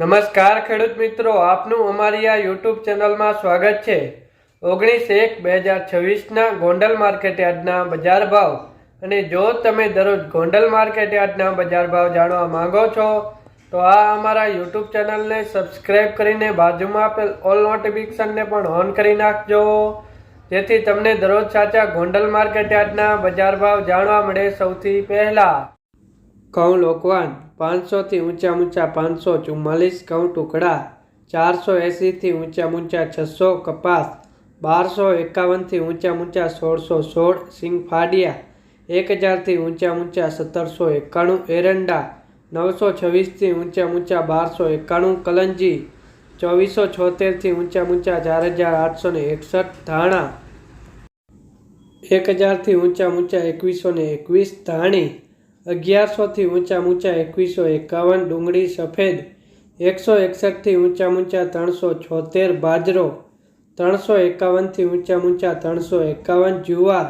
નમસ્કાર ખેડૂત મિત્રો, આપનું અમારી આ યુટ્યુબ ચેનલમાં સ્વાગત છે. ઓગણીસ એક બે હજાર છવ્વીસના ગોંડલ માર્કેટ યાર્ડના બજાર ભાવ. અને જો તમે દરરોજ ગોંડલ માર્કેટ યાર્ડના બજાર ભાવ જાણવા માંગો છો, તો આ અમારા યુટ્યુબ ચેનલને સબસ્ક્રાઈબ કરીને બાજુમાં આપેલ ઓલ નોટિફિકેશનને પણ ઓન કરી નાખજો. જેથી તમને દરરોજ સાચા ગોંડલ માર્કેટ યાર્ડના બજાર ભાવ જાણવા મળે સૌથી પહેલા. ઘઉં લોકવાન પાંચસોથી ઊંચા ઊંચા પાંચસો ચુમ્માલીસ ઘઉં ટુકડા ચારસો એંસીથી ઊંચા ઊંચા છસો કપાસ બારસો એકાવનથી ઊંચા ઊંચા સોળસો સોળ સિંગ ફાડિયા એક હજારથી ઊંચા ઊંચા સત્તરસો એકાણું એરંડા નવસો છવ્વીસથી ઊંચા ઊંચા બારસો એકાણું કલંજી ચોવીસો છોતેરથી ઊંચા ઊંચા ચાર હજાર આઠસો ને એકસઠ ધાણા એક હજારથી ઊંચા ઊંચા એકવીસો ને એકવીસ ધાણી અગિયારસોથી ઊંચા ઊંચા એકવીસો એકાવન ડુંગળી સફેદ એકસો એકસઠથી ઊંચા ઊંચા ત્રણસો છોતેર બાજરો ત્રણસો એકાવનથી ઊંચા ઊંચા ત્રણસો એકાવન જુવાર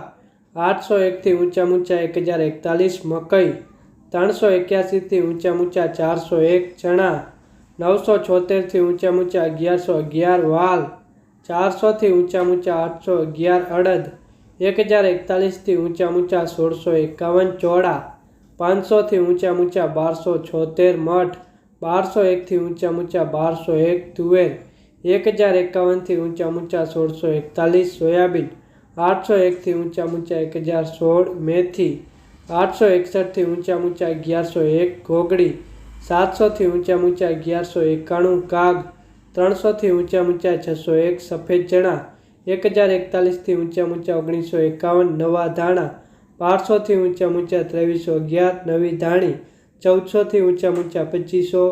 આઠસો એકથી ઊંચા ઊંચા એક હજાર એકતાલીસ મકઈ ત્રણસો એક્યાસીથી ઊંચા ઊંચા ચારસો એક ચણા નવસો છોતેરથી ઊંચા ઊંચા અગિયારસો અગિયાર વાલ ચારસોથી ઊંચા ઊંચા આઠસો અગિયાર અડદ એક હજાર એકતાલીસથી ઊંચા ઊંચા સોળસો એકાવન ચોળા પાંચસોથી ઊંચા ઊંચા બારસો છોતેર મઠ બારસો એકથી ઊંચા ઊંચા બારસો એક તુવેર એક હજાર એકાવનથી ઊંચા ઊંચા સોળસો એકતાલીસ સોયાબીન આઠસો એકથી ઊંચા ઊંચા એક હજાર સોળ મેથી આઠસો એકસઠથી ઊંચા ઊંચા અગિયારસો એક ઘોગડી સાતસોથી ઊંચા ઊંચા અગિયારસો એકાણું કાગ ત્રણસોથી ઊંચા ઊંચા છસો એક સફેદ ચણા એક હજાર એકતાલીસથી ઊંચા ઊંચા ઓગણીસો એકાવન નવા ધાણા બારસોથી ઊંચા ઊંચા ત્રેવીસો અગિયાર નવી ધાણી ચૌદસોથી ઊંચા ઊંચા પચીસો.